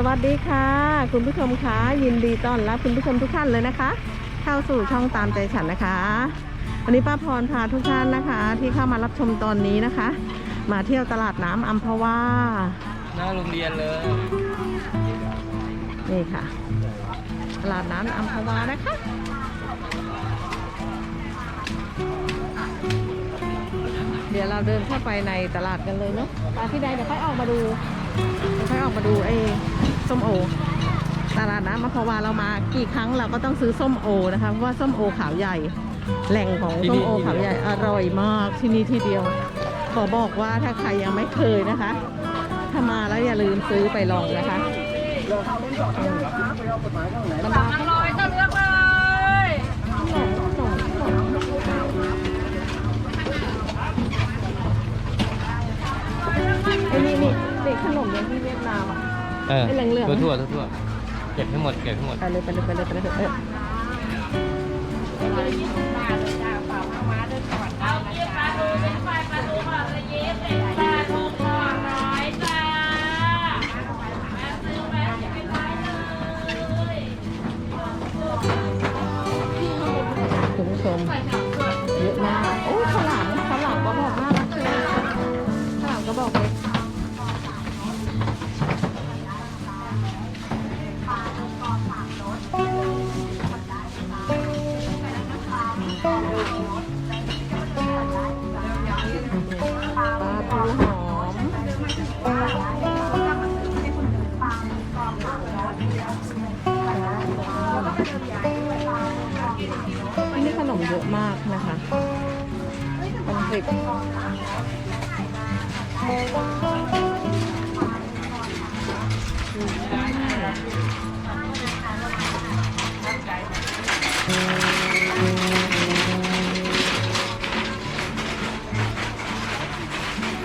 สวัสดีค่ะ คุณผู้ชมคะยินดีต้อนรับคุณผู้ชมทุกท่านเลยนะคะ เข้าสู่ช่องตามใจฉันนะคะ วันนี้ป้าพรพาทุกท่านนะคะ ที่เข้ามารับชมตอนนี้นะคะ มาเที่ยวตลาดน้ำอัมพวาหน้าโรงเรียนเลยนี่ค่ะ ตลาดน้ำอัมพวานะคะเดี๋ยวเราเดินเข้าไปในตลาดกันเลยเนาะตาที่ใดเดี๋ยวค่อยออกมาดูเดี๋ยวค่อยออกมาดูไอ้ ส้มโอ ตลาดน้ำอัมพวาเรามากี่ครั้งเราก็ต้องซื้อส้มโอนะคะเพราะว่าส้มโอขาวใหญ่ แหล่งของส้มโอขาวใหญ่อร่อยมากที่นี่ที่เดียว ขอบอกว่าถ้าใครยังไม่เคยนะคะ ถ้ามาแล้วอย่าลืมซื้อไปลองนะคะบรรดาอร่อยก็เลือกเลยไอ้นี่นี่นี่ขนมอย่างที่เวียดนามอะ เออไอ้เหลืองๆ ทั่วทั่วทั่วเก็บให้หมดเก็บให้หมด ไปเลยไปเลยไปเลยไปเลยเออเอายี่ปลาดูเป็นไฟปลาดูก่อนละ Oh.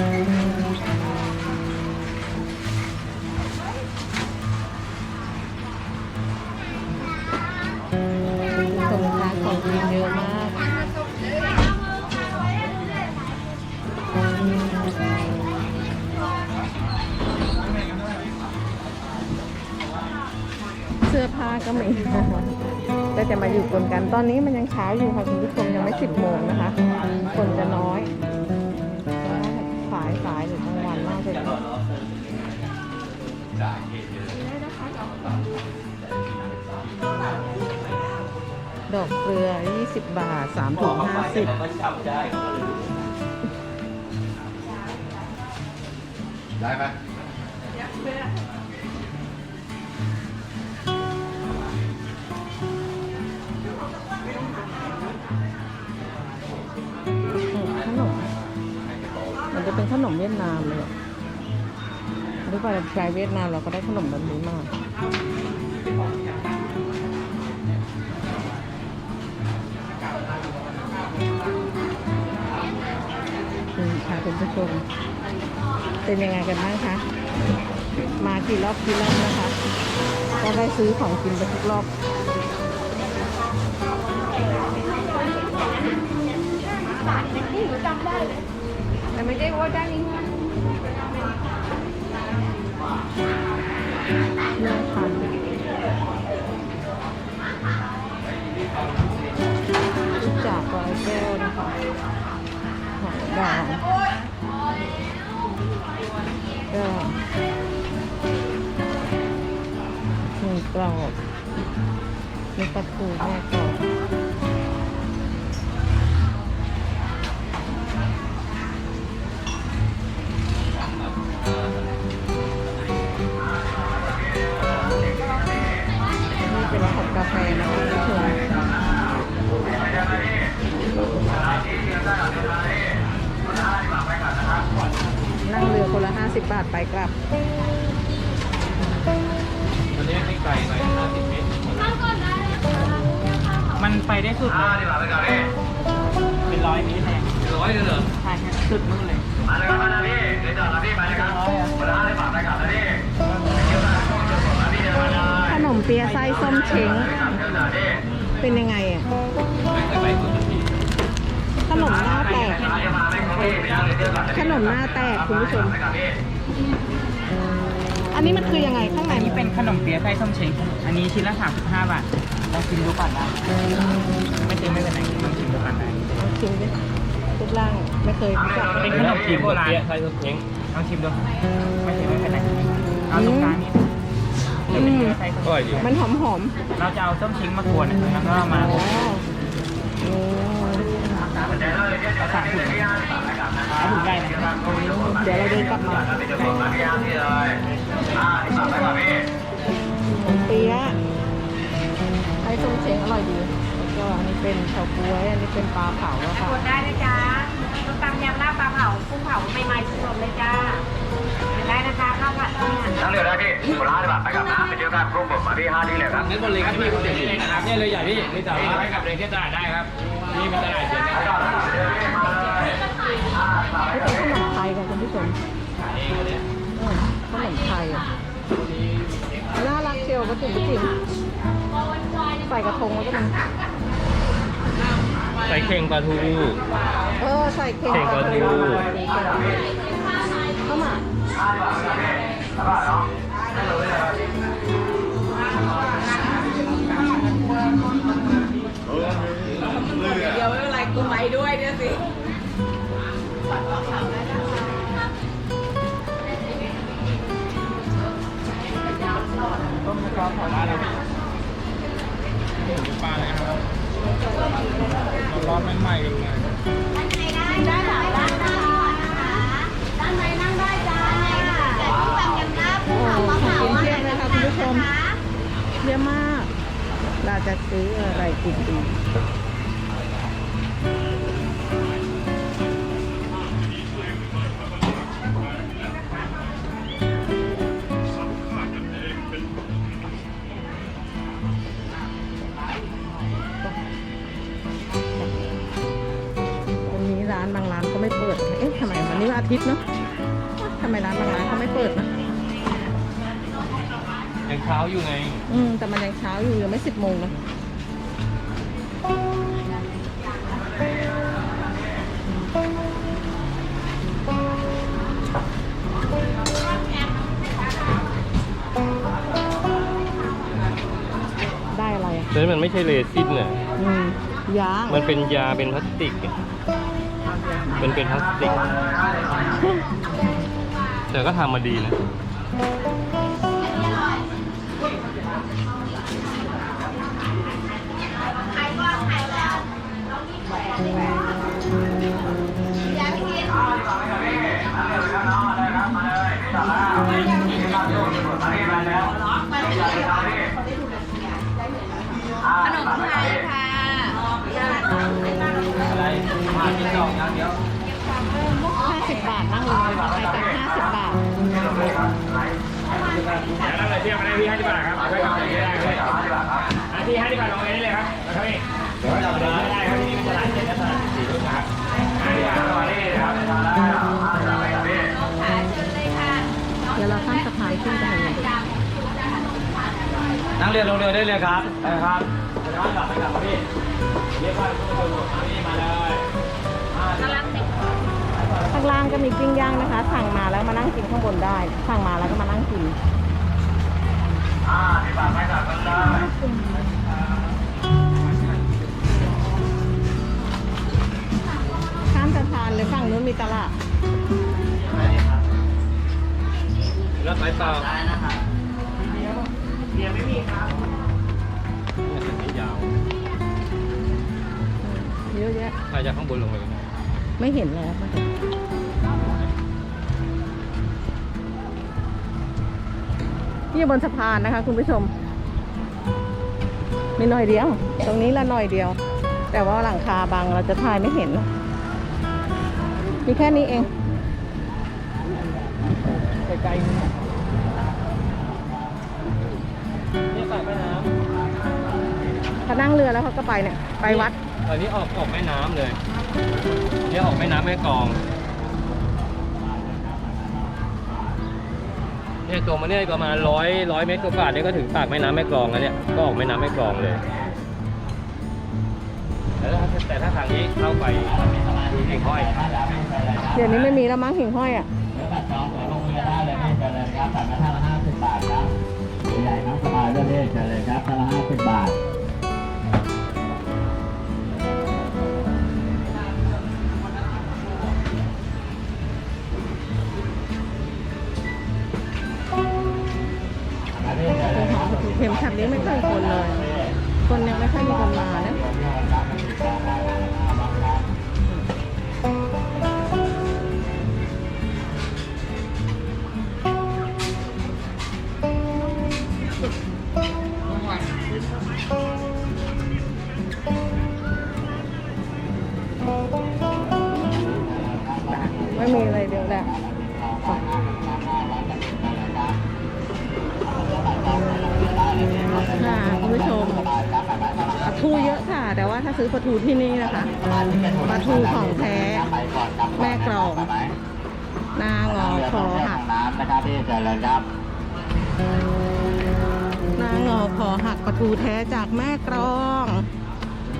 ตรงร้านของกินเยอะมากเสื้อผ้าก็มีก็จะมาอยู่กวนกัน ตอนนี้มันยังเช้าอยู่ค่ะคุณผู้ชมยังไม่สิบโมงนะคะ คนจะน้อย ดอกเกลือ 20 บาท3ถุง50ได้ไหมขนมมันจะเป็นขนมเวียดนามเลย อะหรือว่าใช้เวียดนามเราก็ได้ขนมแบบนี้มาอืมค่ะคุณผู้ชมเป็นยังไงกันบ้างคะ มากี่รอบกี่รอบนะคะ ก็ได้ซื้อของกินไปทุกรอบแต่ไม่ได้ว่าได้นี้น่า รอบมีปลาทูแม่กรอบนี่เป็นขวดกาแฟนะคะคุณผู้ชมนั่งเรือคนละ 50 บาทไปกลับ ตอนนี้ไม่ไกลไปห้าสิบเมตรมันไปได้สุดเลยดีกว่าไปก่อนพี่เป็นร้อยเมตรเลยร้อยเลยเหรอใช่ครับสุดนู่นเลยมาเลยครับมาเลยพี่เดี๋ยวจอดแล้วพี่ไปเลยครับคนละห้าสิบบาทไปกลับนะพี่เที่ยวได้ช่วงเดียวก่อนนะพี่เดินมาได้ขนมเปียะไส้ส้มเช้งกลับเที่ยวได้พี่เป็นยังไงอะไม่เคยไปคนละทีขนมหน้าแตกร้านจะมาไม่ครบพี่ไปนั่งเดี๋ยวเที่ยวก่อนนะขนมหน้าแตกคุณผู้ชมไปกลับพี่ อัอันนี้มันคือยังไงข้างในอันนี้เป็นขนมเปี๊ยะไส้ส้มเช้งอันนี้ชิ้นละ35บาทลองชิมดูก่อนได้ไม่ชิมไม่เป็นไรลองชิมดูก่อนได้ชิมดิรูปร่างไม่เคยรู้จักเป็นขนมจีบโบราณเปี๊ยะไส้ส้มเช้งลองชิมดูไม่ชิมไม่เป็นไรเอาตรงกลางนี่อืเป็นมเปี๊ยะไส้ส้มอร่อยดีมันหอมหอมเราจะเอาส้มเช้งมากวนแล้วก็มาๆอ๋อโอ้เอาสามถุงเอาถุงใหญ่นะเดี๋ยวเราเดินกลับมา เป็นเฉาก๊วย อันนี้เป็นปลาเผาแล้วค่ะกดได้นะจ๊ะต้มตำยำลาบปลาเผากุ้งเผาใหม่ๆสดๆเลยจ้าได้นะคะข้าวผัดที่หันนั่งเรือได้พี่คนละห้าสิบบาทไปกับน้ำไปเจอกันกรุ๊ปผมมาที่ห้าที่เลยครับงั้นบนเลยครับพี่คนเดียวเลยนะครับเนี่ยเลยใหญ่พี่นี่สามารถไปกับเลยที่ตลาดได้ครับนี่เป็นตลาดเย็นนะครับไม่เป็นขนมไทยค่ะคุณผู้ชมเออขนมไทยอะน่ารักเชียวก็ถึงจริงใส่กระทงแล้วก็มัน ใส่เข่งปลาทู เออใส่เข่งเข่งปลาทูเข้ามาเดี๋ยวไม่เป็นไรกูไปด้วยเนี่ยสิต้มกระเพาะของร้านเราปลาเลยครับ ร้อนใหม่ๆเลยได้หลายร้านนะคะด้านในนั่งได้จ้าแต่ที่ตำยำลาบโอ้ของกินเทียงเลยค่ะคุณผู้ชมเยอะมาก เราจะซื้ออะไรกินดี ไม่เปิด เอ๊ะทำไมวันนี้วันอาทิตย์เนาะทำไมร้านบางร้านเขาไม่เปิดนะ ยังเช้าอยู่ไง อืม แต่มันยังเช้าอยู่ยังไม่สิบโมงนะได้อะไรอะ แต่มันไม่ใช่เรซินน่ะอืมยาง มันเป็นยาเป็นพลาสติกอะ เป็นเป็นพลาสติก แต่ก็ทำมาดีนะ ขนมไทยค่ะ อะไรมากินดอกอย่างเดียว บบาทนั่งลงไปแต่ห้าสิบบาท แล้วเราเทียบมาได้ที่50บาทครับไปกับที่ได้เลยอันที่50บาทลงเองได้เลยครับล้วครับพี่เดี๋ยวเราเดินได้ครับที่นี่เป็นตลาดเจ็ดและตลาดสี่ลูกค้า50บาทต่อได้เลยครับเดี๋ยวเราข้ามสะพานขึ้นไปเลยนั่งเรือลงเรือได้เลยครับนะครับเดี๋ยวเรากลับไปกลับพี่เรียกว่าทุกคนานี่มาเลยข้างล่างก็มีปิ้งย่างนะคะ สั่งมาแล้วมานั่งกินข้างบนได้ สั่งมาแล้วก็มานั่งกินข้ามสะพานเลยฝั่งนู้นมีตลาดแล้วสายเปล่าเบียร์ไม่มีครับเนี่ยเส้นนี้ยาวเยอะแยะถ้าจากข้างบนลงไปกัน ไม่เห็นแล้วนี่บนสะพานนะคะ คุณผู้ชม มีหน่อยเดียว ตรงนี้ละหน่อยเดียว แต่ว่าหลังคาบังเราจะถ่ายไม่เห็น มีแค่นี้เองไกลๆนี่ปากแม่น้เขานั่งเรือแล้วเขาก็ไปเนี่ย ไปวัดอันนี้ออกออกแม่น้ำเลย เนี่ยออกแม่น้ำแม่กลองเนี่ยตัวมันเนี่ยประมาณร้อยร้อยเมตรกว่าๆเนี่ยก็ถึงปากแม่น้ำแม่กลองแล้วเนี่ยก็ออกแม่น้ำแม่กลองเลยแต่ถ้าแต่ถ้าทางนี้เข้าไปดูหิ่งห้อยเดี๋ยวนี้ไม่มีแล้วมั้งหิ่งห้อยอะำกันได้เลยพี่เจริญครับสั่งกระทะละห้าสิบบาทครับใหญ่ๆน้ำสบายด้วยพี่เจริญครับกระทะละห้าสิบบาท เข็มขัดนี้ไม่ค่อยคนเลย คนยังไม่ค่อยมีคนมานะ ซื้อปลาทูที่นี่นะคะปลาทูของแท้ แม่กรองหน้างอคอหักน้ำนะครับพี่เจริญครับหน้างอคอหักปลาทูแท้จากแม่กรอง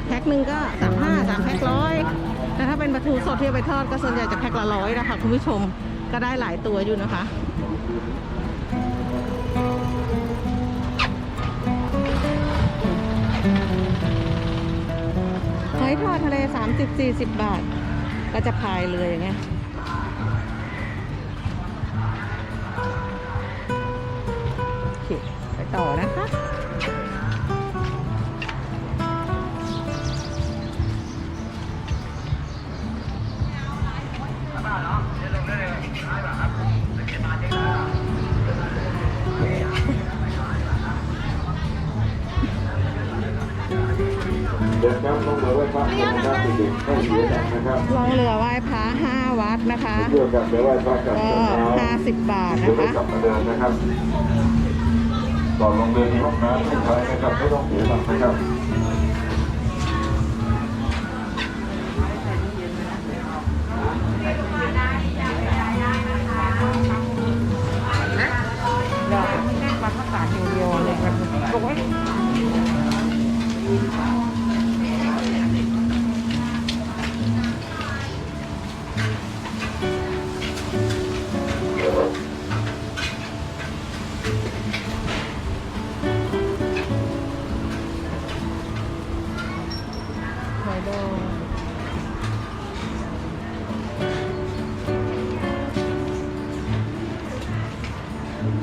แพ็คหนึ่งก็สามห้าสามแพ็คร้อยแต่ถ้าเป็นปลาทูสดที่เอาไปทอดก็ส่วนใหญ่จะแพ็คละร้อยนะคะคุณผู้ชมก็ได้หลายตัวอยู่นะคะ ยทอดทะเล 30 40 บาท ก็จะพายเลยอย่างเงี้ยโอเคไปต่อนะคะ ล่องเรือไหว้พระห้าวัดนะคะเพื่อกับไปไหว้พระกันก็เช้าสิบบาทเดี๋ยวนะไปคะกลับมาเดินนะครับก่อนลงเรือมีห้องน้ำให้ใช้นะครับไม่ต้องเสียตังค์นะครับ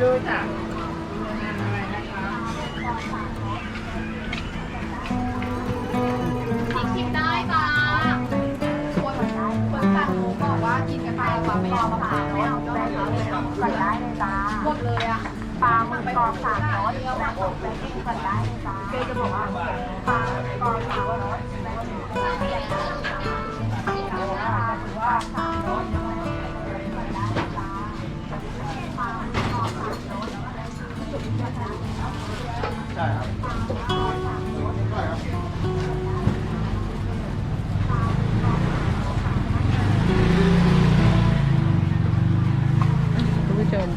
น้ำไหนก็ดูจ้ะงานอะไรนะคะชิมได้จ้าคนคนสั่งหนูบอกว่ากินกาแฟกว่าไม่เอามะพร้าวไม่เอาได้ไหมใส่ได้เลยจ้าหมดเลยอะปลาหมึกกรอบสามร้อยแล้วแบบอบแล้วกินใส่ได้เลยจ้าเกจะบอกว่าปลาหมึกกรอบสามร้อยแล้วก็ถือว่าสามร้อย คุณผู้ชม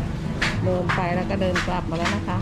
เดินไปแล้วก็เดินกลับมาแล้วนะคะ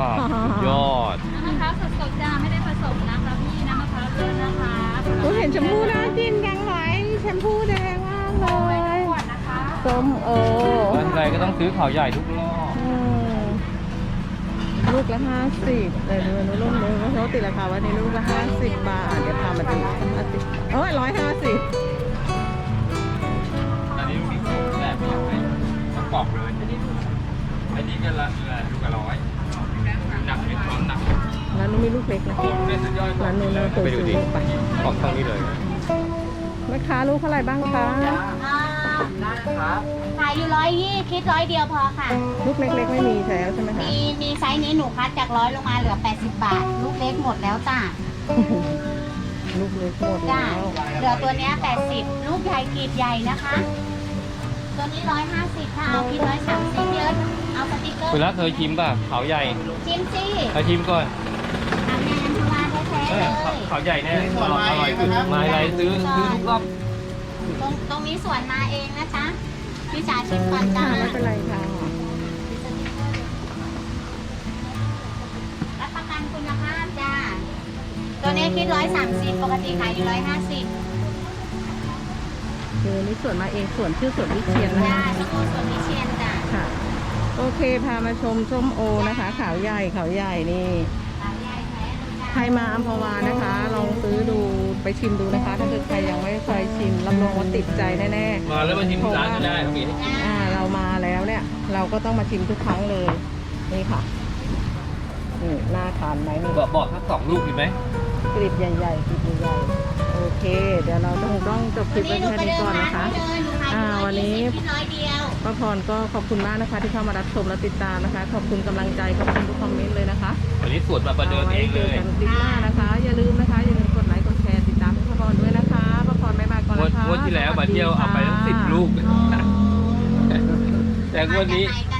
ยี่ยมมากอ๋อสุดยอดน้ำมะพร้าวสดๆจ้าไม่ได้ผสมนะคะพี่น้ำมะพร้าวล้วนนะคะหนูเห็นแชมพูน่ากินยังไหมแชมพูแดงมากเลยขวดนะคะส้มโอวันไรก็ต้องซื้อขาวใหญ่ทุกรอบ อืมลูกละห้าสิบเดี๋ยวดูอนุรุ่มนึงเขาติดราคาวันนี้ลูกละห้าสิบบาทเดี๋ยวพามาดูห้าสิบโอ้ยร้อยห้าสิบอันนี้มีแบบนี้ไหมประกอบเลยอันนี้ก็ละละลูกละร้อยหนักเป็นความหนัก ร้า นนู้นมีลูกเล็กนะเป็นสุดยอดร้านนู้นเราเคยไปดูซื้ดิอไปออกตรงนี้เลยแม่ค้าลูกเท่าไหร่บ้างคะขายอยู่ร้อยยี่คิดร้อยเดียวพอค่ะ ลูกเล็กๆไม่มีแล้วใช่ไหมคะมีมีไซส์นี้หนูคัดจากร้อยลงมาเหลือ 80 บาท ลูกเล็กหมดแล้วจ้าลูกเล็กหมดจ้าแล้วเหลือตัวเนี้ย80 ลูกใหญ่กรีดใหญ่นะคะ ตัวนี้ร้อยห้าสิบค่ะเอาคิดร้อยสามสิบเยอะเอาสติกเกอร์คุณรักเคยชิมป่ะขาวใหญ่ชิมสิเคยชิมก่อน ทำงานทำงานแท้ เอๆเลอยขาวใหญ่แน่อร่อยอร่อยมาอะไรซื้อซื้อทุกรอบตรงตรงนี้สวนมาเองนะจ๊ะพี่จ๋าชิมก่อนจ้าค่ะไม่เป็นไรค่ะรับประกันคุณภาพจ้าตัวนี้คิดร้อยสามสิบปกติขายอยู่ร้อยห้าสิบคือนี่สวนมาเองสวนชื่อสวนวิเชียนนะจ้าคะสมุนสวนวิเชียนจ้าค่ะ โอเคพามาชมส้มโอนะคะ ขาวใหญ่ขาวใหญ่นี่ ใครมาอัมพวานะคะ ลองซื้อดูไปชิมดูนะคะ ถ้าเกิดใครยังไม่เคยชิมรับรองว่าติดใจแน่มาแล้วมาชิมที่ร้านก็ได้ครับพี่ๆอ่าเรามาแล้วเนี่ย เราก็ต้องมาชิมทุกครั้งเลยนี่ค่ะนี่น่าทานไหมนี่บอกบอกสักสองลูกดีไหมกลีบใหญ่ๆกลีบใหญ่ๆโอเค เดี๋ยวเราต้องต้องจบคลิปวันไว้นี้หนูแค่ไปนี้เดินก่อนร้านนะคะนี้เลยหนูขายอ่าวันนี้ คิดร้อยเดียวป้าพรก็ขอบคุณมากนะคะ ที่เข้ามารับชมและติดตามนะคะ ขอบคุณกำลังใจขอบคุณทุกคอมเมนต์เลยนะคะวันนี้สวนมาประเดิมเองเลยาไว้จกันคลิปหน้านะคะ อย่าลืมนะคะอย่าลืมกดไลค์กดแชร์ติดตามให้ป้าพรด้วยนะคะป้าพรไม่มาก่อนงวดนะคะงวดที่แล้วมาเที่ยวเอาไปทั้งสิบลูกแต่งวดนี้มาจากไหนกัน